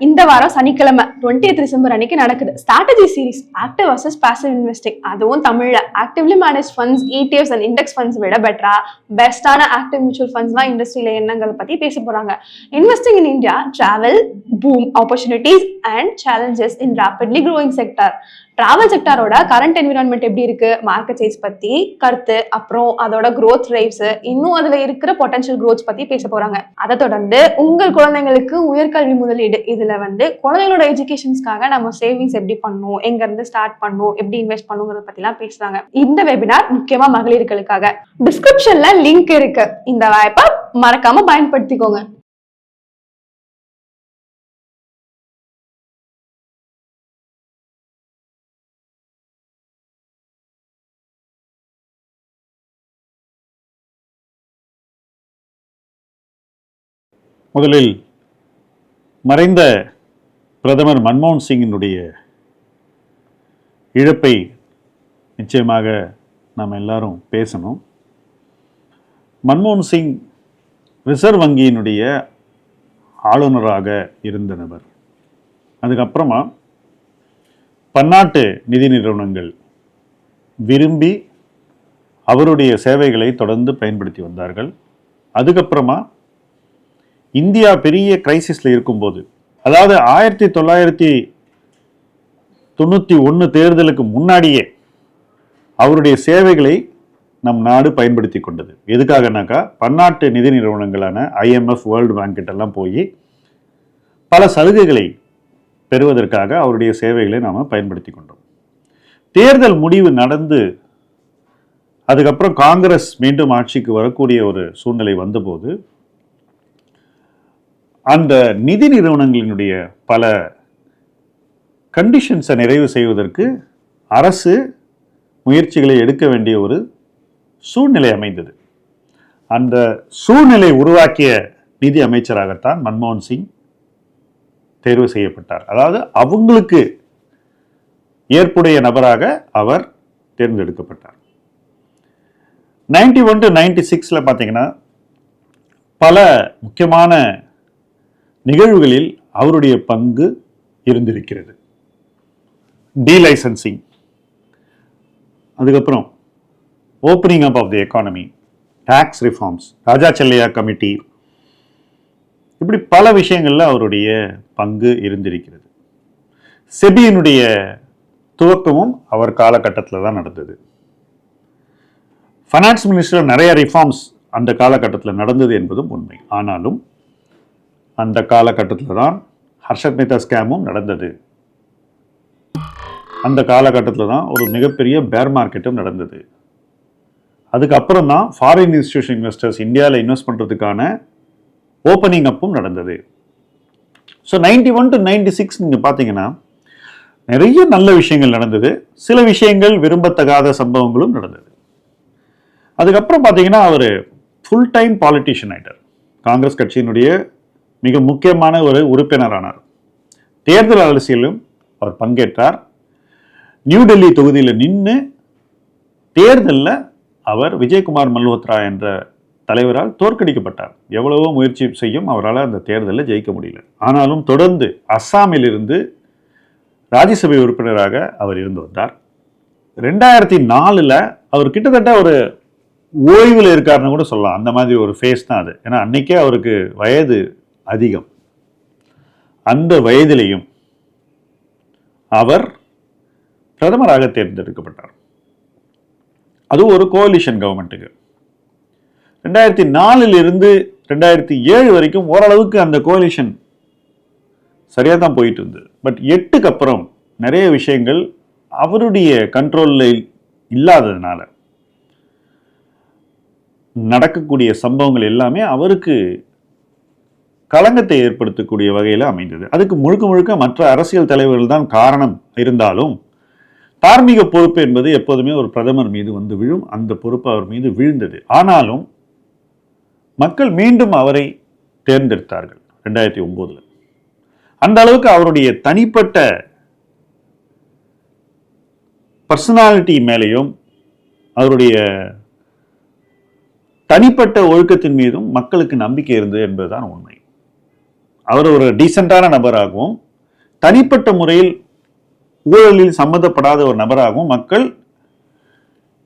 இந்த வாரம் சனிக்கிழமை டுவெண்ட்டி டிசம்பர் அன்னைக்கு நடக்குது. Strategy series active versus passive investing அதுவும் தமிழ்ல. Actively manage funds ETFs and index funds விட பெட்டரா பெஸ்டான ஆக்டிவ் மியூச்சுவல் ஃபண்ட்ஸ்லாம் இண்டஸ்ட்ரியில என்னங்கிறத பத்தி பேச போறாங்க. Investing in India travel boom opportunities and challenges in rapidly growing sector travel செக்டாரோட current environment எப்படி இருக்கு? மார்க்கெட் சைஸ் பத்தி கருத்து அப்புறம் அதோட க்ரோத் டிரைவ்ஸ் இன்னும் அதுல இருக்கிற பொட்டன்ஷியல் க்ரோத் பத்தி பேச போறாங்க. அதை தொடர்ந்து உங்கள் குழந்தைங்களுக்கு உயர்கல்வி முதலீடு. இதுல வந்து குழந்தைங்களோட எஜுகேஷன்ஸ்க்காக நம்ம சேவிங்ஸ் எப்படி பண்ணணும்? எங்க இருந்து ஸ்டார்ட் பண்ணணும்? எப்படி இன்வெஸ்ட் பண்ணுங்கிறத பத்தி எல்லாம் பேசுறாங்க. இந்த வெபினார் முக்கியமா மகளிர்களுக்காக. டிஸ்கிரிப்ஷன்ல லிங்க் இருக்கு. இந்த வாய்ப்பை மறக்காம பயன்படுத்திக்கோங்க. முதலில் மறைந்த பிரதமர் மன்மோகன் சிங்கினுடைய இழப்பை நிச்சயமாக நாம் எல்லாரும் பேசணும். மன்மோகன் சிங் ரிசர்வ் வங்கியினுடைய ஆளுநராக இருந்த நபர். அதுக்கப்புறமா பன்னாட்டு நிதி நிறுவனங்கள் விரும்பி அவருடைய சேவைகளை தொடர்ந்து பயன்படுத்தி வந்தார்கள். அதுக்கப்புறமா இந்தியா பெரிய கிரைசிஸில் இருக்கும்போது அதாவது ஆயிரத்தி தொள்ளாயிரத்தி தொண்ணூற்றி ஒன்று தேர்தலுக்கு முன்னாடியே அவருடைய சேவைகளை நம் நாடு பயன்படுத்தி கொண்டது. எதுக்காகனாக்கா பன்னாட்டு நிதி நிறுவனங்களான ஐஎம்எஃப் வேர்ல்டு பேங்க் கிட்டெல்லாம் போய் பல சலுகைகளை பெறுவதற்காக அவருடைய சேவைகளை நாம் பயன்படுத்தி கொண்டோம். தேர்தல் முடிவு நடந்து அதுக்கப்புறம் காங்கிரஸ் மீண்டும் ஆட்சிக்கு வரக்கூடிய ஒரு சூழ்நிலை வந்தபோது அந்த நிதி நிறுவனங்களினுடைய பல கண்டிஷன்ஸை நிறைவு செய்வதற்கு அரசு முயற்சிகளை எடுக்க வேண்டிய ஒரு சூழ்நிலை அமைந்தது. அந்த சூழ்நிலை உருவாக்கிய நிதி அமைச்சராகத்தான் மன்மோகன் சிங் தேர்வு செய்யப்பட்டார். அதாவது அவங்களுக்கு ஏற்புடைய நபராக அவர் தேர்ந்தெடுக்கப்பட்டார். நைன்டி ஒன் டு நைன்டி சிக்ஸில் பார்த்தீங்கன்னா பல முக்கியமான நிகழ்வுகளில் அவருடைய பங்கு இருந்திருக்கிறது. டீலைசன்சிங் அதுக்கப்புறம் opening up of the economy tax reforms Raja Chelliah committee. இப்படி பல விஷயங்களில் அவருடைய பங்கு இருந்திருக்கிறது. செபியினுடைய துவக்கமும் அவர் காலகட்டத்தில் தான் நடந்தது. ஃபைனான்ஸ் மினிஸ்டர் நிறைய ரிஃபார்ம்ஸ் அந்த காலகட்டத்தில் நடந்தது என்பதும் உண்மை. ஆனாலும் அந்த காலகட்டத்தில் தான் ஹர்ஷத் மேத்தா ஸ்கேமும் நடந்தது. அந்த காலகட்டத்தில் தான் ஒரு மிகப்பெரிய பேர் மார்க்கெட்டும் நடந்தது. அதுக்கப்புறம் தான் ஃபாரின் இன்ஸ்டியூஷன் இன்வெஸ்டர்ஸ் இந்தியாவில் இன்வெஸ்ட் பண்ணுறதுக்கான ஓப்பனிங் அப்பும் நடந்தது. So ninety one to ninety six நீங்கள் பார்த்தீங்கன்னா நிறைய நல்ல விஷயங்கள் நடந்தது. சில விஷயங்கள் விரும்பத்தகாத சம்பவங்களும் நடந்தது. அதுக்கப்புறம் பார்த்தீங்கன்னா அவர் ஃபுல் டைம் பாலிட்டிஷியன் ஆகிட்டார் காங்கிரஸ் கட்சியினுடைய மிக முக்கியமான ஒரு உறுப்பினரானார். தேர்தல் அரசியலும் அவர் பங்கேற்றார். நியூ டெல்லி தொகுதியில் நின்று தேர்தலில் அவர் விஜயகுமார் மல்ஹோத்ரா என்ற தலைவரால் தோற்கடிக்கப்பட்டார். எவ்வளவோ முயற்சி செய்யும் அவரால் அந்த தேர்தலில் ஜெயிக்க முடியல. ஆனாலும் தொடர்ந்து அஸ்ஸாமிலிருந்து ராஜ்யசபை உறுப்பினராக அவர் இருந்து வந்தார். ரெண்டாயிரத்தி நாலில் அவர் கிட்டத்தட்ட ஒரு ஓய்வில் இருக்காருன்னு கூட சொல்லலாம். அந்த மாதிரி ஒரு ஃபேஸ் தான் அது. ஏன்னா அன்றைக்கே அவருக்கு வயது அதிகம். அந்த வயதிலையும் அவர் பிரதமராக தேர்ந்தெடுக்கப்பட்டார். அதுவும் ஒரு கோலிஷன் கவர்மெண்ட்டுக்கு ரெண்டாயிரத்தி நாலிலிருந்து ரெண்டாயிரத்தி ஏழு வரைக்கும் ஓரளவுக்கு அந்த கோலிஷன் சரியாக தான் போயிட்டு இருந்தது. பட் எட்டுக்கு அப்புறம் நிறைய விஷயங்கள் அவருடைய கண்ட்ரோலில் இல்லாததுனால நடக்கக்கூடிய சம்பவங்கள் எல்லாமே அவருக்கு களங்கத்தை ஏற்படுத்தக்கூடிய வகையில் அமைந்தது. அதுக்கு முழுக்க முழுக்க மற்ற அரசியல் தலைவர்கள் தான் காரணம் இருந்தாலும் தார்மீக பொறுப்பு என்பது எப்போதுமே ஒரு பிரதமர் மீது வந்து விழும் அந்த பொறுப்பு அவர் மீது விழுந்தது. ஆனாலும் மக்கள் மீண்டும் அவரை தேர்ந்தெடுத்தார்கள் ரெண்டாயிரத்தி ஒம்போதில். அந்த அளவுக்கு அவருடைய தனிப்பட்ட பர்சனாலிட்டி மேலேயும் அவருடைய தனிப்பட்ட ஒழுக்கத்தின் மீதும் மக்களுக்கு நம்பிக்கை இருந்தது என்பதுதான் உண்மை. அவர் ஒரு டீசெண்டான நபராகவும் தனிப்பட்ட முறையில் ஊழலில் சம்மந்தப்படாத ஒரு நபராகவும் மக்கள்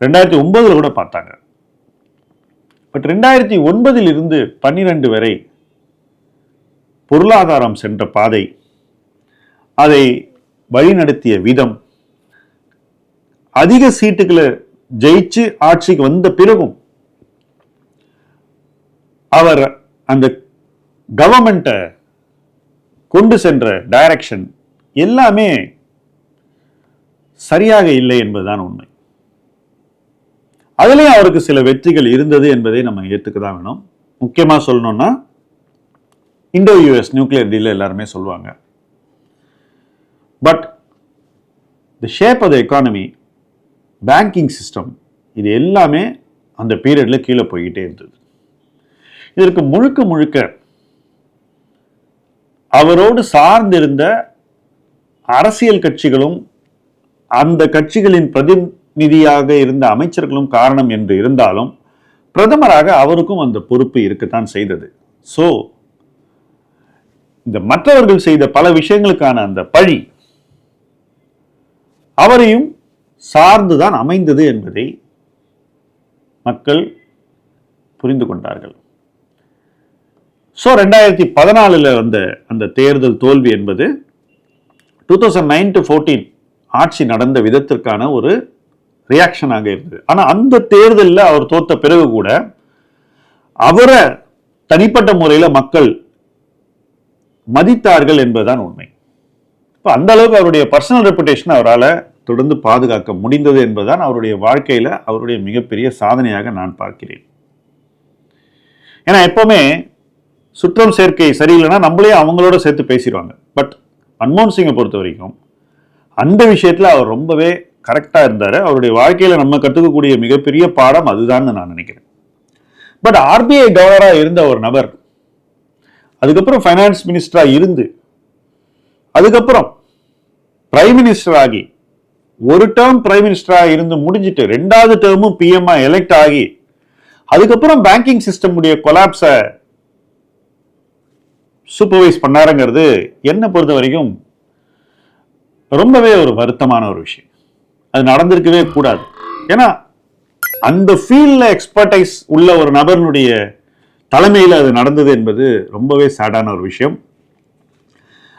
ரெண்டாயிரத்தி ஒன்பதில் கூட பார்த்தாங்க. பட் ரெண்டாயிரத்தி ஒன்பதில் இருந்து பன்னிரண்டு வரை பொருளாதாரம் சென்ற பாதை அதை வழிநடத்திய விதம் அதிக சீட்டுகளை ஜெயிச்சு ஆட்சிக்கு வந்த பிறகும் அவர் அந்த கவர்மெண்ட்டை கொண்டு சென்ற டைரக்ஷன் எல்லாமே சரியாக இல்லை என்பதுதான் உண்மை. அதுலேயும் அவருக்கு சில வெற்றிகள் இருந்தது என்பதை நம்ம ஏற்றுக்க தான் வேணும். முக்கியமாக சொல்லணும்னா இண்டோ யூஎஸ் நியூக்ளியர் டீல் எல்லாருமே சொல்லுவாங்க. But the shape of the economy banking system இது எல்லாமே அந்த பீரியடில் கீழே போய்கிட்டே இருந்தது. இதற்கு முழுக்க முழுக்க அவரோடு சார்ந்திருந்த அரசியல் கட்சிகளும் அந்த கட்சிகளின் பிரதிநிதியாக இருந்த அமைச்சர்களும் காரணம் என்று இருந்தாலும் பிரதமராக அவருக்கும் அந்த பொறுப்பு இருக்கத்தான் செய்தது. ஸோ இந்த மற்றவர்கள் செய்த பல விஷயங்களுக்கான அந்த பழி அவரையும் சார்ந்துதான் அமைந்தது என்பதை மக்கள் புரிந்து கொண்டார்கள். ஸோ ரெண்டாயிரத்தி பதினாலில் வந்த அந்த தேர்தல் தோல்வி என்பது two thousand nine to fourteen ஆட்சி நடந்த விதத்திற்கான ஒரு ரியாக்ஷனாக இருந்தது. ஆனால் அந்த தேர்தலில் அவர் தோத்த பிறகு கூட அவரை தனிப்பட்ட முறையில் மக்கள் மதித்தார்கள் என்பதுதான் உண்மை. இப்போ அந்த அளவுக்கு அவருடைய பர்சனல் ரெப்புடேஷன் அவரால் தொடர்ந்து பாதுகாக்க முடிந்தது என்பதுதான் அவருடைய வாழ்க்கையில் அவருடைய மிகப்பெரிய சாதனையாக நான் பார்க்கிறேன். ஏன்னா எப்போவுமே சுற்றம் சேர்க்கை சரியில்லைன்னா நம்மளே அவங்களோட சேர்த்து பேசிடுவாங்க. பட் மன்மோகன் சிங்கை பொறுத்த வரைக்கும் அந்த விஷயத்தில் அவர் ரொம்பவே கரெக்டாக இருந்தார். அவருடைய வாழ்க்கையில் நம்ம கற்றுக்கக்கூடிய மிகப்பெரிய பாடம் அதுதான்னு நான் நினைக்கிறேன். பட் ஆர்பிஐ கவர்னராக இருந்த ஒரு நபர் அதுக்கப்புறம் ஃபைனான்ஸ் மினிஸ்டராக இருந்து அதுக்கப்புறம் பிரைம் மினிஸ்டர் ஆகி ஒரு டேர்ம் பிரைம் மினிஸ்டராக இருந்து முடிஞ்சிட்டு ரெண்டாவது டேர்மும் பிஎம்ஆ எலெக்ட் ஆகி அதுக்கப்புறம் பேங்கிங் சிஸ்டம் உடைய கொலாப்ஸை சூப்பர்வைஸ் பண்ணாருங்கிறது என்னை பொறுத்த வரைக்கும் ரொம்பவே ஒரு வருத்தமான ஒரு விஷயம். அது நடந்திருக்கவே கூடாது. ஏன்னா அந்த ஃபீல்டில் எக்ஸ்பர்டைஸ் உள்ள ஒரு நபரினுடைய தலைமையில் அது நடந்தது என்பது ரொம்பவே சேடான ஒரு விஷயம்.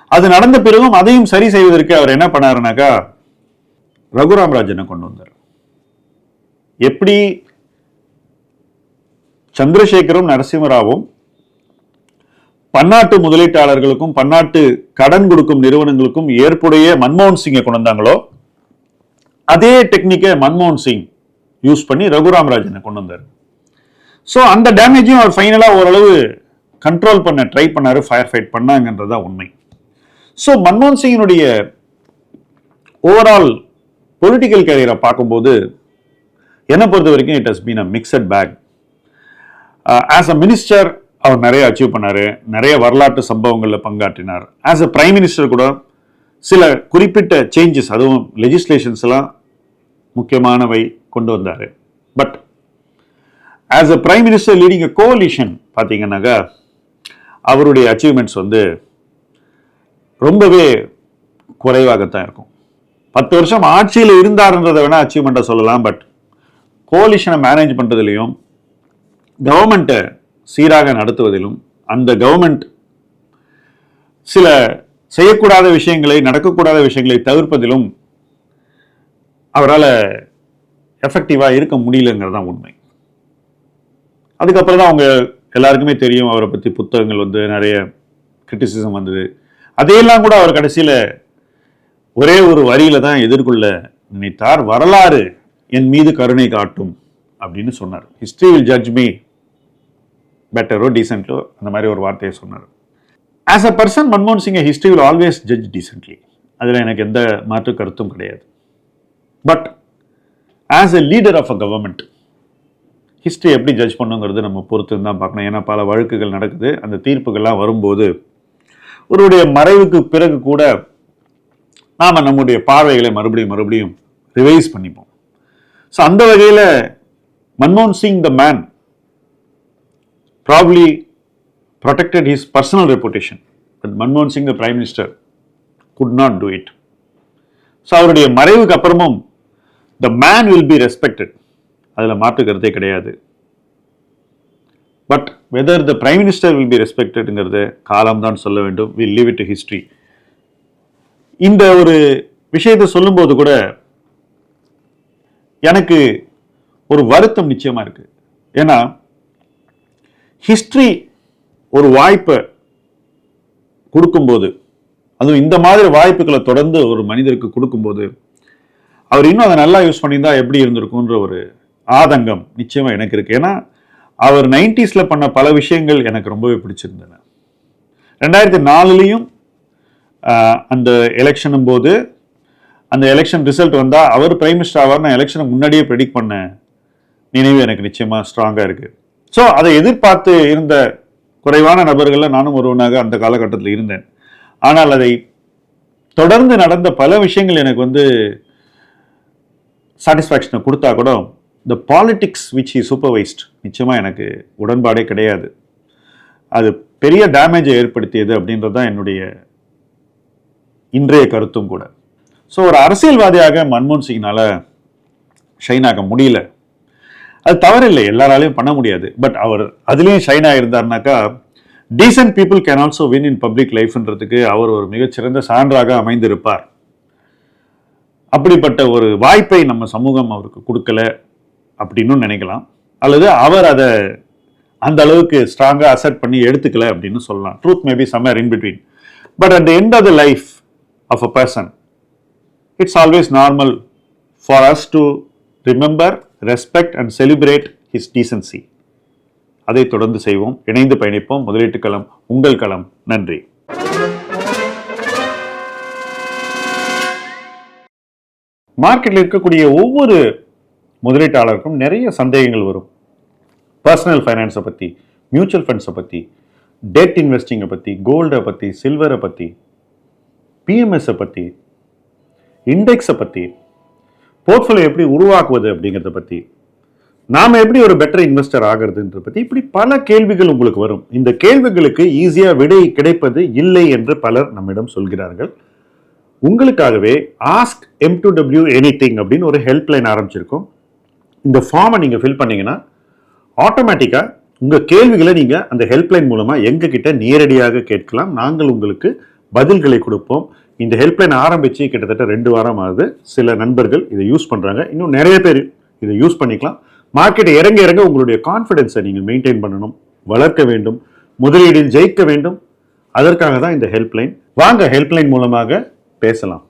அது நடந்த பிறகும் அதையும் சரி செய்வதற்கு அவர் என்ன பண்ணாருனாக்கா ரகுராம் ராஜனை கொண்டு வந்தார். எப்படி சந்திரசேகரும் நரசிம்மராவும் பன்னாட்டு முதலீட்டாளர்களுக்கும் பன்னாட்டு கடன் கொடுக்கும் நிறுவனங்களுக்கும் ஏற்புடைய மன்மோகன் சிங்கை கொண்டு வந்தாங்களோ அதே டெக்னிக்கை மன்மோகன் சிங் யூஸ் பண்ணி ரகுராம் ராஜனை கொண்டு வந்தார். ஸோ அந்த டேமேஜையும் அவர் ஃபைனலாக ஓரளவு கண்ட்ரோல் பண்ண ட்ரை பண்ணார் ஃபயர் ஃபைட் பண்ணாங்கன்றதா உண்மை. ஸோ மன்மோகன் சிங்கினுடைய ஓவரால் பொலிட்டிக்கல் கேரியரை பார்க்கும்போது என்னை பொறுத்த வரைக்கும் it has been a mixed bag as a minister அவர் நிறைய அச்சீவ் பண்ணாரு. நிறைய வரலாற்று சம்பவங்களில் பங்காற்றினார். ஆஸ் அ பிரைம் மினிஸ்டர் கூட சில குறிப்பிட்ட சேஞ்சஸ் அதுவும் லெஜிஸ்லேஷன்ஸ் எல்லாம் முக்கியமானவை கொண்டு வந்தார். But as a prime minister leading a coalition பார்த்தீங்கன்னாக்கா அவருடைய அச்சீவ்மெண்ட்ஸ் வந்து ரொம்பவே குறைவாகத்தான் இருக்கும். பத்து வருஷம் ஆட்சியில் இருந்தாருன்றதை வேணால் அச்சீவ்மெண்ட்டை சொல்லலாம் பட் கோலிஷனை மேனேஜ் பண்ணுறதுலையும் கவர்மெண்ட்டை சீராக நடத்துவதிலும் அந்த கவர்மெண்ட் சில செய்யக்கூடாத விஷயங்களை நடக்கக்கூடாத விஷயங்களை தவிர்ப்பதிலும் அவரால் எஃபெக்டிவாக இருக்க முடியலங்கிறது தான் உண்மை. அதுக்கப்புறம் தான் அவங்க எல்லாருக்குமே தெரியும் அவரை பற்றி புத்தகங்கள் வந்து நிறைய கிரிட்டிசிசம் வந்தது. அதையெல்லாம் கூட அவர் கடைசியில் ஒரே ஒரு வரியில் தான் எதிர்கொள்ள நினைத்தார். வரலாறு என் மீது கருணை காட்டும் அப்படின்னு சொன்னார். ஹிஸ்ட்ரி வில் ஜட்ஜ் மீ பெட்டரோ டீசென்ட்டோ அந்த மாதிரி ஒரு வார்த்தையை சொன்னார். ஆஸ் அ பர்சன் மன்மோகன் சிங்கை history will always judge decently அதில் எனக்கு எந்த மாற்று கருத்தும் கிடையாது. But as a leader of a government history எப்படி ஜட்ஜ் பண்ணுங்கிறது நம்ம பொறுத்து தான் பார்க்கணும். ஏன்னா பல வழக்குகள் நடக்குது. அந்த தீர்ப்புகள்லாம் வரும்போது ஒருவருடைய மறைவுக்கு பிறகு கூட நாம் நம்முடைய பார்வைகளை மறுபடியும் மறுபடியும் ரிவைஸ் பண்ணிப்போம். ஸோ அந்த வகையில் மன்மோகன் Singh the man probably protected his personal reputation but மன்மோகன் சிங் த prime minister could not do it so அவருடைய மறைவுக்கு அப்புறமும் the man will be respected அதில் மாற்று கருத்தே கிடையாது. But whether the prime minister will be ரெஸ்பெக்டடுங்கிறது காலம் தான் சொல்ல வேண்டும். Will leave it to history இந்த ஒரு விஷயத்தை சொல்லும்போது கூட எனக்கு ஒரு வருத்தம் நிச்சயமாக இருக்கு. ஏன்னா ஹிஸ்ட்ரி ஒரு வாய்ப்பை கொடுக்கும்போது அதுவும் இந்த மாதிரி வாய்ப்புகளை தொடர்ந்து ஒரு மனிதருக்கு கொடுக்கும்போது அவர் இன்னும் அதை நல்லா யூஸ் பண்ணியிருந்தா எப்படி இருந்திருக்குன்ற ஒரு ஆதங்கம் நிச்சயமாக எனக்கு இருக்குது ஏன்னா அவர் நைன்டிஸில் பண்ண பல விஷயங்கள் எனக்கு ரொம்பவே பிடிச்சிருந்தன. ரெண்டாயிரத்தி நாலுலேயும் அந்த எலெக்ஷனும் போது அந்த எலெக்ஷன் ரிசல்ட் வந்தால் அவர் பிரைம் மினிஸ்டர் ஆவார் நான் எலெக்ஷனுக்கு முன்னாடியே ப்ரெடிக்ட் பண்ண நினைவு எனக்கு நிச்சயமாக ஸ்ட்ராங்காக இருக்குது ஸோ அதை எதிர்பார்த்து இருந்த குறைவான நபர்களில் நானும் ஒருவனாக அந்த காலகட்டத்தில் இருந்தேன். ஆனால் அதை தொடர்ந்து நடந்த பல விஷயங்கள் எனக்கு வந்து சாட்டிஸ்ஃபேக்ஷனை கொடுத்தா கூட the politics which he supervised நிச்சயமாக எனக்கு உடன்பாடே கிடையாது. அது பெரிய டேமேஜை ஏற்படுத்தியது அப்படின்றது தான் என்னுடைய இன்றைய கருத்தும் கூட. ஸோ ஒரு அரசியல்வாதியாக மன்மோகன் சிங்னால் ஷைன் ஆக முடியல. அது தவறில்லை எல்லாராலையும் பண்ண முடியாது. பட் அவர் அதுலேயும் shine ஆகிருந்தாருனாக்கா decent people can also win in public லைஃப்ன்றதுக்கு அவர் ஒரு மிகச்சிறந்த சான்றாக அமைந்திருப்பார். அப்படிப்பட்ட ஒரு வாய்ப்பை நம்ம சமூகம் அவருக்கு கொடுக்கல அப்படின்னு நினைக்கலாம். அல்லது அவர் அதை அந்த அளவுக்கு ஸ்ட்ராங்காக அசெப்ட் பண்ணி எடுத்துக்கல அப்படின்னு சொல்லலாம். Truth maybe somewhere in between but at end of the life of a person it's always normal for us to remember respect and celebrate his decency அதை தொடர்ந்து செய்வோம். இணைந்து பயணிப்போம். முதலீட்டு களம் உங்கள் களம். நன்றி. மார்க்கெட்டில் இருக்கக்கூடிய ஒவ்வொரு முதலீட்டாளருக்கும் நிறைய சந்தேகங்கள் வரும். பர்சனல் ஃபைனான்ஸை பற்றி மியூச்சுவல் ஃபண்ட்ஸை பற்றி டெட் இன்வெஸ்டிங்கை பற்றி கோல்டை பற்றி சில்வரை பற்றி பிஎம்எஸை பற்றி இண்டெக்ஸை பற்றி போர்ட்ஃபோலியோ எப்படி உருவாக்குவது அப்படிங்கிறத பற்றி நாம் எப்படி ஒரு பெட்டர் இன்வெஸ்டர் ஆகிறதுன்றத பற்றி இப்படி பல கேள்விகள் உங்களுக்கு வரும். இந்த கேள்விகளுக்கு ஈஸியாக விடை கிடைப்பது இல்லை என்று பலர் நம்மிடம் சொல்கிறார்கள். உங்களுக்காகவே ask M two W anything அப்படின்னு ஒரு ஹெல்ப்லைன் ஆரம்பிச்சிருக்கோம். இந்த ஃபார்மை நீங்கள் ஃபில் பண்ணிங்கன்னா ஆட்டோமேட்டிக்காக உங்கள் கேள்விகளை நீங்கள் அந்த ஹெல்ப்லைன் மூலமாக எங்ககிட்ட நேரடியாக கேட்கலாம். நாங்கள் உங்களுக்கு பதில்களை கொடுப்போம். இந்த ஹெல்ப்லைன் ஆரம்பித்து கிட்டத்தட்ட ரெண்டு வாரம் ஆகுது. சில நண்பர்கள் இதை யூஸ் பண்ணுறாங்க இன்னும் நிறைய பேர் இதை யூஸ் பண்ணிக்கலாம். மார்க்கெட் இறங்க இறங்க உங்களுடைய கான்ஃபிடென்ஸை நீங்கள் மெயின்டைன் பண்ணணும். வளர்க்க வேண்டும். முதலீடில் ஜெயிக்க வேண்டும். அதற்காக தான் இந்த ஹெல்ப்லைன் வாங்க ஹெல்ப்லைன் மூலமாக பேசலாம்.